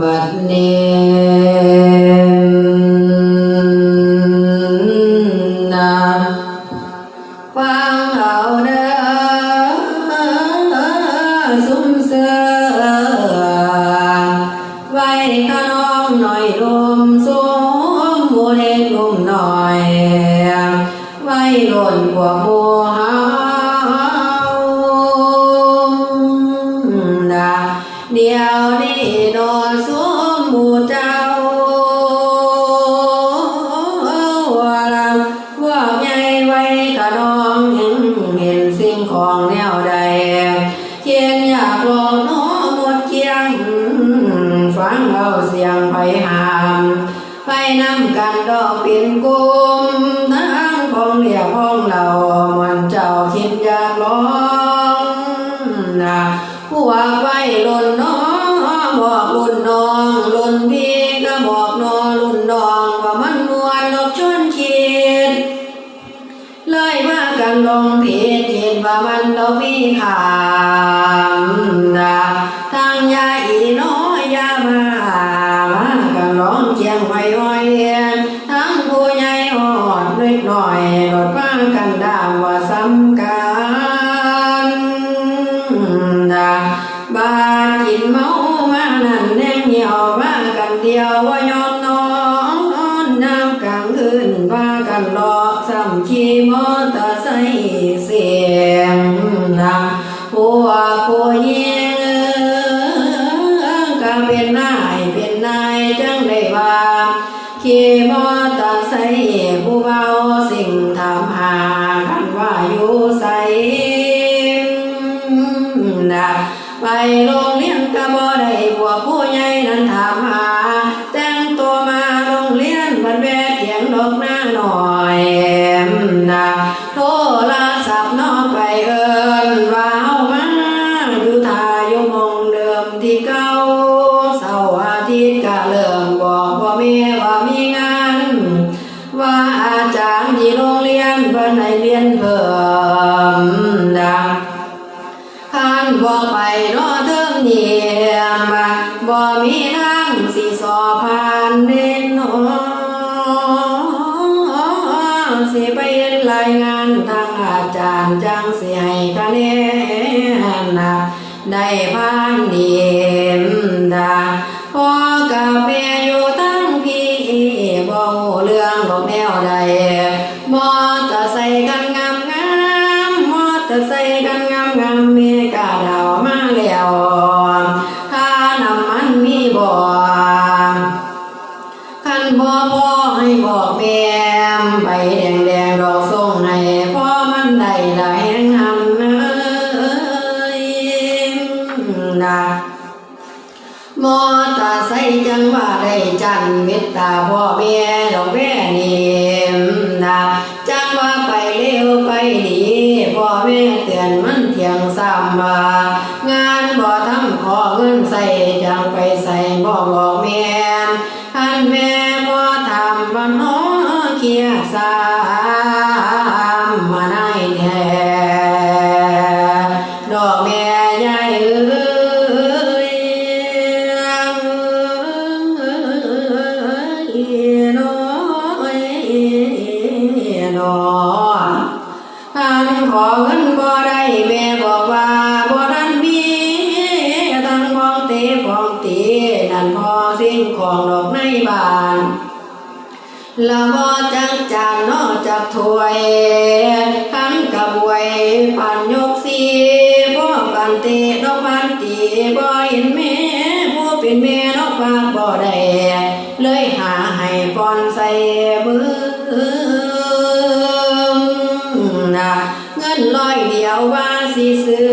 บัดนี้นะฟังเอาเด้อสุมเสือไว้ขนมหน่อยรวมสวมหมูเล็กลุ่มหน่อย ไว้หล่นกว่าหมู ว้กระน้องเห็นเห็นสิ่งของแนวใดเคียงอยากลองน้อหมดเคียงฟังเอาเสียงไปหามไปนำกันดอกเป็นกลุ่มทั้งของเหลี่ยห้องเรามันเจ้าคิดอยากลองนะผู้ว่าไว้ลุนน้องบอกรุ่นน้องรุ่นพี่ก็บอกน้องรุ่นน้อง กันลงผิดเห็นว่ามันต้องมีขามนะทางยาอีน้อยยามามากันร้องเจียงไว้อยทั้งผู้ใหญ่หอดเล็กหน่อยรถว่ากัน ผู้หญิงก็เป็นนายเป็นนายจังได้ว่าขี่มอเตอร์ไซค์ผู้เบาสิ่งถามหากันว่าอยู่ใสนะไปโล มนะคันบ่ไปรอเทิงเนียมบ่มีทางสิสอผ่านเด่นหนอสิไปเรียนรายงานทางอาจารย์จังสิให้คะแนนนะได้ผ่านดี ไปแดงแดงๆดอกส่งให้พ่อมันได้หลายแห่งหันเอ้ยนะมอตาใส่จังว่าได้จันเมตตาพ่อแม่ดอกแม่นี่นะจังว่าไปเร็วไปดีพ่อแม่เตือนมันเที่ยงซ้ำว่างานบ่ทำขอเงินใส่จังไปใส่บ่บอกแม่ ปันยกสีบ่ปันเตดอกปันตีบ่เห็นแม่ผู้เป็นแม่นอกปากบ่ได้เลยหาให้ปอนใส่มือนะเงินร้อยเดียวว่าสิซื้อ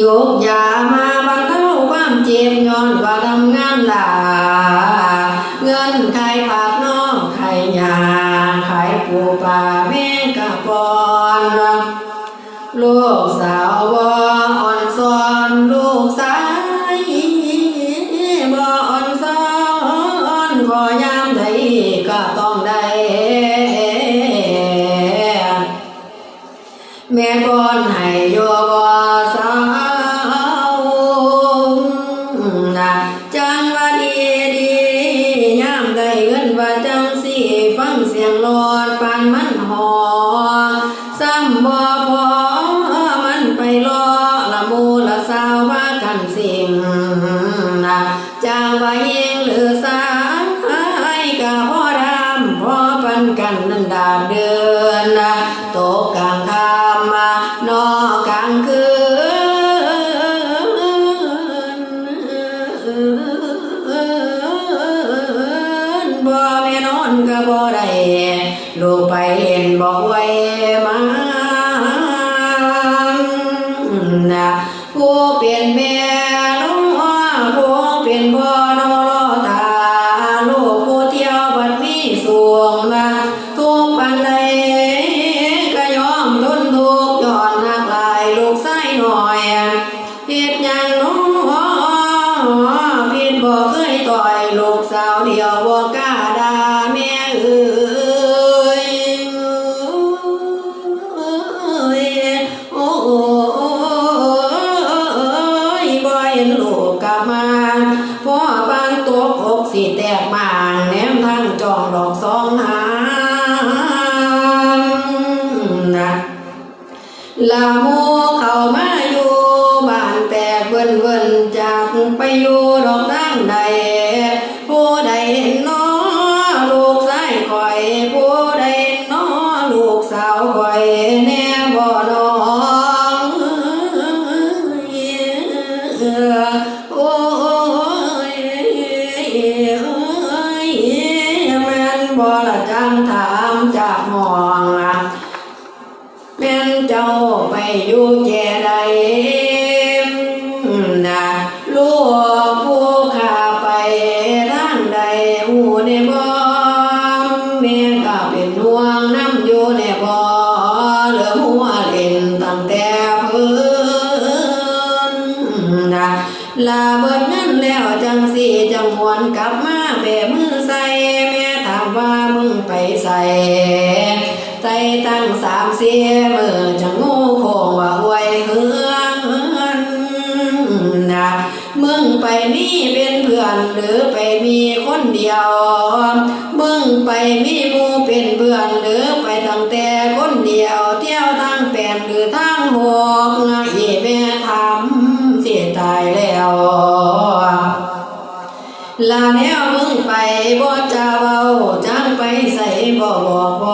ยกยามาบรรเทาความเจ็บย้อนว่าทำงานหลา mẹ con hãy cho con sống chẳng và đi đi nhám cây gần và chẳng xì phăng xiềng lột bàn mắt hò xăm bò bò mắt bay lo là mù là sao ba cần xìm chẳng và yên อนก็บ่ได้ลูกไปเล่นบอกไว้มานะผู้เป็นแม่น้องผู้เป็นพ่อนอรอตา ลูกผู้เที่ยวบัดมีสวงมาทุกปันใดก็ยอมทนทุกข์ย้อนหักลายลูกไส้หน่อยเฮ็ดหยังน้อผิดบ่เคยต่อยลูกสาวเดียวบ่ก ลาโมเข้ามาอยู่บ้านแต่เวินเวินจากไปอยู่ดอกทางใดผู้ใดเห็นน้อลูกชายคอย ผู้ใดเห็นน้อลูกสาวคอยแน่บ่น้อ ลูกผู้ข้าไปทางใดหูในบ่แม่ก็เป็นห่วงน้ำอยู่ในบ่เหลือหัวเล่นตั้งแต่พื้นนะลาเบิดเงินแล้วจังสิจังหวนกลับมาแบมือใส่แม่ถามว่ามึงไปใส่ใจตั้งสามเสียมือจะงูโคงว่าไว้เฮือนนะ มึงไปมีเป็นเพื่อนหรือไปมีคนเดียว มึงไปมีมูเป็นเพื่อนหรือไปตั้งแต่คนเดียว เที่ยวทางแปดหรือทางหกอีแม่ทำเสียตายแล้วลาแนวมึงไปบ่จะเว้าจังไปใส่บ่บอก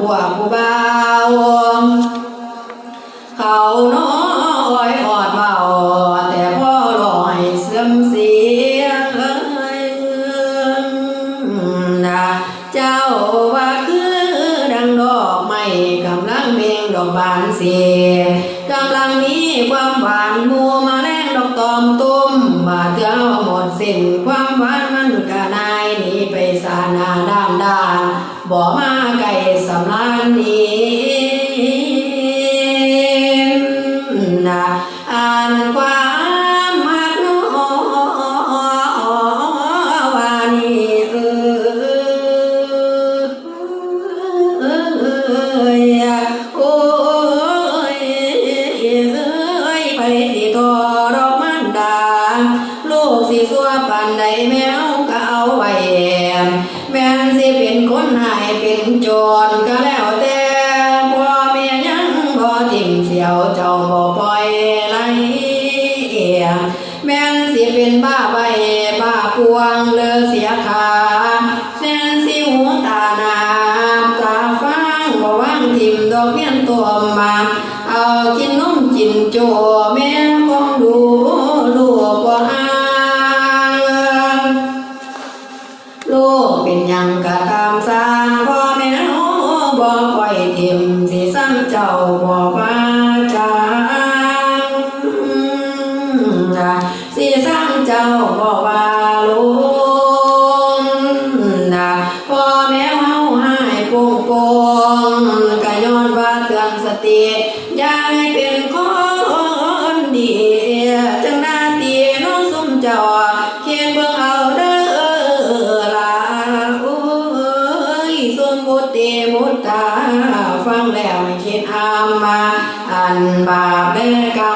พวกผู้บ่าวเขาน้อยออดเบาแต่พ่อลอยเสื่อมเสียนะเจ้าว่าคือดังดอกไม้กำลังเบ่งดอกบานเสียกำลังมีความหวานมัวมาแรงดอกตอมตุ้มมาเท่าหมดสิ้นความหวานมันกะนายหนีไปสานาด้านด้านบ่มาก ส เจ้าบ่ปล่อยไหลแม่นสิเป็นบ้าใบบ้าพวงเลอเสียขาแม่นสิหูตาหนาตาฟังบ่วางทิมดอกเพี้ยนตัวมาเอากินนมกินโจแม่คงดูลูกบ่ห่างลูกเป็นยังกะ ติยายเป็นคนดีจังนาตีน้องสุมเจ้าเขียนเบิ่งเอาเด้อลาโอ้ยสมมุติมุตตาฟังแล้วคิดหามมาอันบาปแม่กรรม